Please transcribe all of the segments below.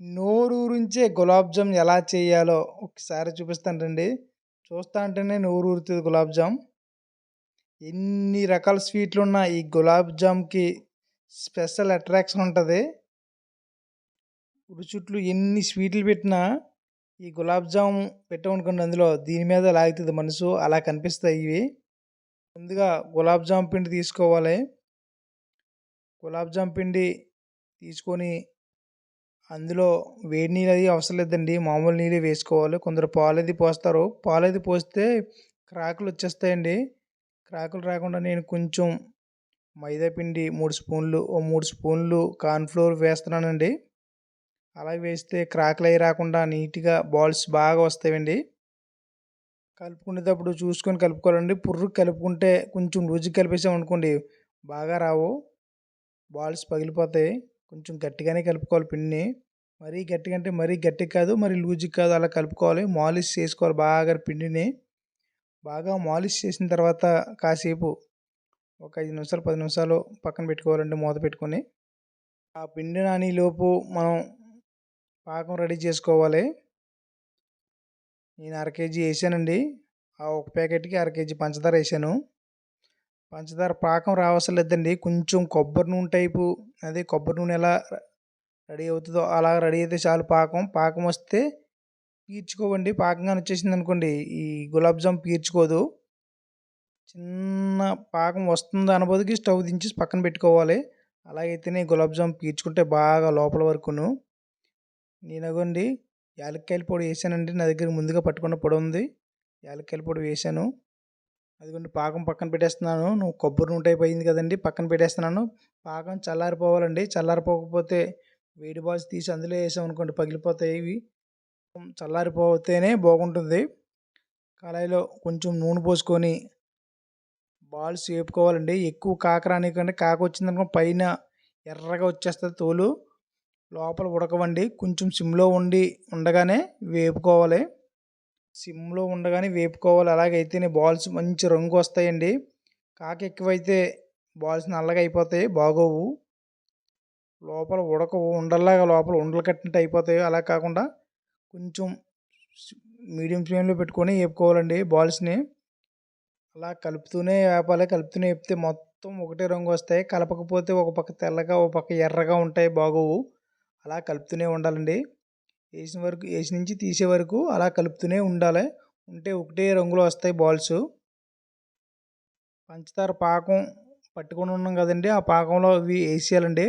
నోరూరించే గులాబ్ జామ్ ఎలా చేయాలో ఒకసారి చూపిస్తాను రండి చూస్తా అంటేనే నోరూరుతుంది గులాబ్ జామ్ ఎన్ని రకాల స్వీట్లు ఉన్నా ఈ గులాబ్ జామ్కి స్పెషల్ అట్రాక్షన్ ఉంటుంది. రుచుట్లు ఎన్ని స్వీట్లు పెట్టినా ఈ గులాబ్ జామ్ పెట్టమనుకోండి అందులో దీని మీద లాగుతుంది మనసు అలా కనిపిస్తాయి ఇవి. ముందుగా గులాబ్ జామ్ పిండి తీసుకోవాలి. గులాబ్ జామ్ పిండి తీసుకొని అందులో వేడి నీళ్ళు అది అవసరం లేదండి. మామూలు నీళ్ళు వేసుకోవాలి. కొందరు పాలు అది పోస్తారు. పాలు అది పోస్తే క్రాకులు వచ్చేస్తాయండి. క్రాకులు రాకుండా నేను కొంచెం మైదా పిండి మూడు స్పూన్లు ఓ మూడు స్పూన్లు కార్న్ఫ్లోర్ వేస్తున్నానండి. అలా వేస్తే క్రాకులు అవి రాకుండా నీట్గా బాల్స్ బాగా వస్తాయండి. కలుపుకునేటప్పుడు చూసుకొని కలుపుకోవాలండి. పుర్రు కలుపుకుంటే కొంచెం లూజు కలిపేసామనుకోండి బాగా రావు. బాల్స్ పగిలిపోతాయి. కొంచెం గట్టిగానే కలుపుకోవాలి పిండిని. మరీ గట్టిగా అంటే మరీ గట్టి కాదు మరి లూజ్ కాదు అలా కలుపుకోవాలి. మాలిష్ చేసుకోవాలి బాగా పిండిని. బాగా మాలిష్ చేసిన తర్వాత కాసేపు ఒక ఐదు నిమిషాలు పది నిమిషాలు పక్కన పెట్టుకోవాలండి మూత పెట్టుకొని. ఆ పిండి నానిలోపు మనం పాకం రెడీ చేసుకోవాలి. నేను అర కేజీ వేసానండి. ఆ ఒక ప్యాకెట్కి అర కేజీ పంచదార వేసాను. పంచదార పాకం రావసరం లేదండి కొంచెం కొబ్బరి నూనె టైపు అదే కొబ్బరి నూనె ఎలా రెడీ అవుతుందో అలా రెడీ అయితే చాలు పాకం. పాకం వస్తే పీర్చుకోవండి. పాకంగా వచ్చేసింది అనుకోండి ఈ గులాబ్ జామ్ పీర్చుకోదు. చిన్న పాకం వస్తుంది అనబోదికి స్టవ్ దించి పక్కన పెట్టుకోవాలి. అలాగైతేనే గులాబ్ జామ్ పీల్చుకుంటే బాగా లోపల వరకును. నేనగోండి యాలక్కాయల పొడి వేసానండి. నా దగ్గర ముందుగా పట్టుకున్న పొడి ఉంది యాలక్కాయల పొడి వేసాను. అదిగోండి పాకం పక్కన పెట్టేస్తున్నాను. నువ్వు కొబ్బరి నూట అయిపోయింది కదండి పక్కన పెట్టేస్తున్నాను. పాకం చల్లారిపోవాలండి. చల్లారిపోకపోతే వేడి బాల్స్ తీసి అందులో వేసాం అనుకోండి పగిలిపోతాయి ఇవి. చల్లారిపోతేనే బాగుంటుంది. కళాయిలో కొంచెం నూనె పోసుకొని బాల్స్ వేపుకోవాలండి. ఎక్కువ కాక రానికంటే కాక వచ్చిందనుకో పైన ఎర్రగా వచ్చేస్తుంది తోలు. లోపల ఉడకవండి. కొంచెం సిమ్లో ఉండి ఉండగానే వేపుకోవాలి. సిమ్లో ఉండగానే వేపుకోవాలి. అలాగైతేనే బాల్స్ మంచి రంగు వస్తాయండి. కాక ఎక్కువైతే బాల్స్ నల్లగా అయిపోతాయి బాగోవు. లోపల ఉడకవు ఉండల్లాగా లోపల ఉండలు కట్టినట్టు అయిపోతాయి. అలా కాకుండా కొంచెం మీడియం ఫ్లేమ్లో పెట్టుకొని వేపుకోవాలండి బాల్స్ని. అలా కలుపుతూనే వేపాలి. కలుపుతూనే వేపితే మొత్తం ఒకటే రంగు వస్తాయి. కలపకపోతే ఒక పక్క తెల్లగా ఒక పక్క ఎర్రగా ఉంటాయి బాగోవు. అలా కలుపుతూనే ఉండాలండి. వేసిన వరకు వేసి నుంచి తీసే వరకు అలా కలుపుతూనే ఉండాలి. ఉంటే ఒకటే రంగులో వస్తాయి బాల్స్. పంచదార పాకం పట్టుకొని ఉన్నాం కదండి ఆ పాకంలో ఇవి వేసేయాలండి.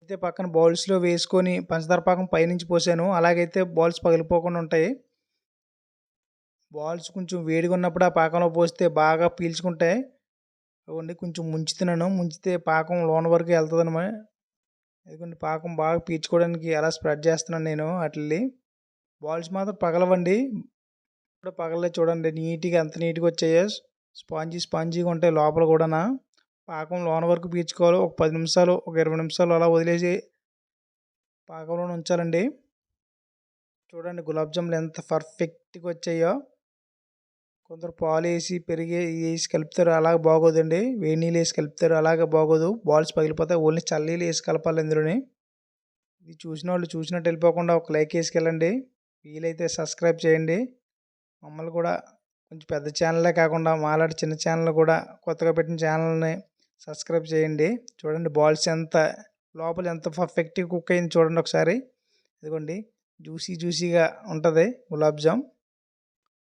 అయితే పక్కన బౌల్స్లో వేసుకొని పంచదార పాకం పైనుంచి పోసాను. అలాగైతే బాల్స్ పగిలిపోకుండా ఉంటాయి. బాల్స్ కొంచెం వేడిగా ఉన్నప్పుడు ఆ పాకంలో పోస్తే బాగా పీల్చుకుంటాయి. అవ్వండి కొంచెం ముంచుతున్నాను ముంచితే పాకం లోన వరకు వెళ్తుంది అనమాట ఎందుకంటే పాకం బాగా పీల్చుకోవడానికి ఎలా స్ప్రెడ్ చేస్తున్నాను నేను వాటిని బాల్స్ మాత్రం పగలవండి. ఇప్పుడు పగలలే చూడండి. నీట్గా ఎంత నీట్గా వచ్చాయో. స్పాంజీ స్పాంజీగా ఉంటాయి లోపల కూడా పాకం లోన వరకు పీల్చుకోవాలి. ఒక పది నిమిషాలు ఒక ఇరవై నిమిషాలు అలా వదిలేసి పాకంలో ఉంచాలండి. చూడండి గులాబ్ జాములు ఎంత పర్ఫెక్ట్గా వచ్చాయో. కొందరు పాలు వేసి పెరిగి వేసి కలుపుతారు అలా బాగోదండి. వేడి నీళ్ళు వేసి కలుపుతారు అలాగే బాగోదు. బాల్స్ పగిలిపోతాయి ఓన్లీ చల్లీలు వేసి కలపాలి ఇందులోనే. ఇది చూసిన వాళ్ళు చూసినట్టు వెళ్ళిపోకుండా ఒక లైక్ వేసుకెళ్ళండి. వీలైతే సబ్స్క్రైబ్ చేయండి. మమ్మల్ని కూడా కొంచెం పెద్ద ఛానలే కాకుండా మాలాంటి చిన్న ఛానల్ కూడా కొత్తగా పెట్టిన ఛానల్ని సబ్స్క్రైబ్ చేయండి. చూడండి బాల్స్ ఎంత లోపల ఎంత పర్ఫెక్ట్గా కుక్ అయింది చూడండి ఒకసారి. ఇదిగోండి. జ్యూసీ జ్యూసీగా ఉంటుంది గులాబ్ జామ్.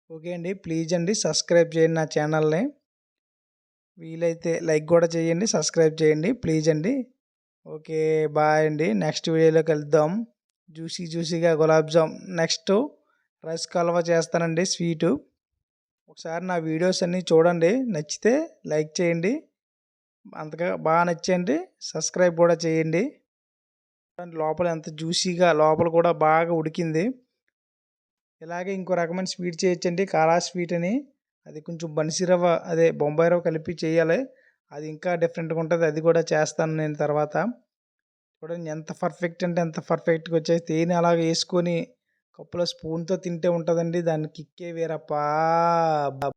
ఓకే అండి. ప్లీజ్ అండి సబ్స్క్రైబ్ చేయండి నా ఛానల్ని. వీలైతే లైక్ కూడా చేయండి సబ్స్క్రైబ్ చేయండి. ప్లీజ్ అండి. ఓకే బాయ్ అండి. నెక్స్ట్ వీడియోలో కలుద్దాం. జ్యూసీ జ్యూసీగా గులాబ్ జామ్. నెక్స్ట్ రైస్ కలవ చేస్తానండి స్వీటు. ఒకసారి నా వీడియోస్ అన్నీ చూడండి. నచ్చితే లైక్ చేయండి. అంతగా బాగా నచ్చండి. సబ్స్క్రైబ్ కూడా చేయండి. లోపల ఎంత జ్యూసీగా లోపల కూడా బాగా ఉడికింది. ఇలాగే ఇంకో రకమైన స్వీట్ చేయొచ్చండి. కారా స్వీట్ అని. అది కొంచెం బన్సీ రవ్వ అదే బొంబాయి రవ్వ కలిపి చేయాలి. అది ఇంకా డిఫరెంట్గా ఉంటుంది. అది కూడా చేస్తాను నేను తర్వాత. చూడండి ఎంత పర్ఫెక్ట్ అంటే ఎంత పర్ఫెక్ట్గా వచ్చాయి. తేనె అలాగ వేసుకొని కప్పులో స్పూన్తో తింటే ఉంటుందండి. దాన్ని కిక్కే వేరప్పా.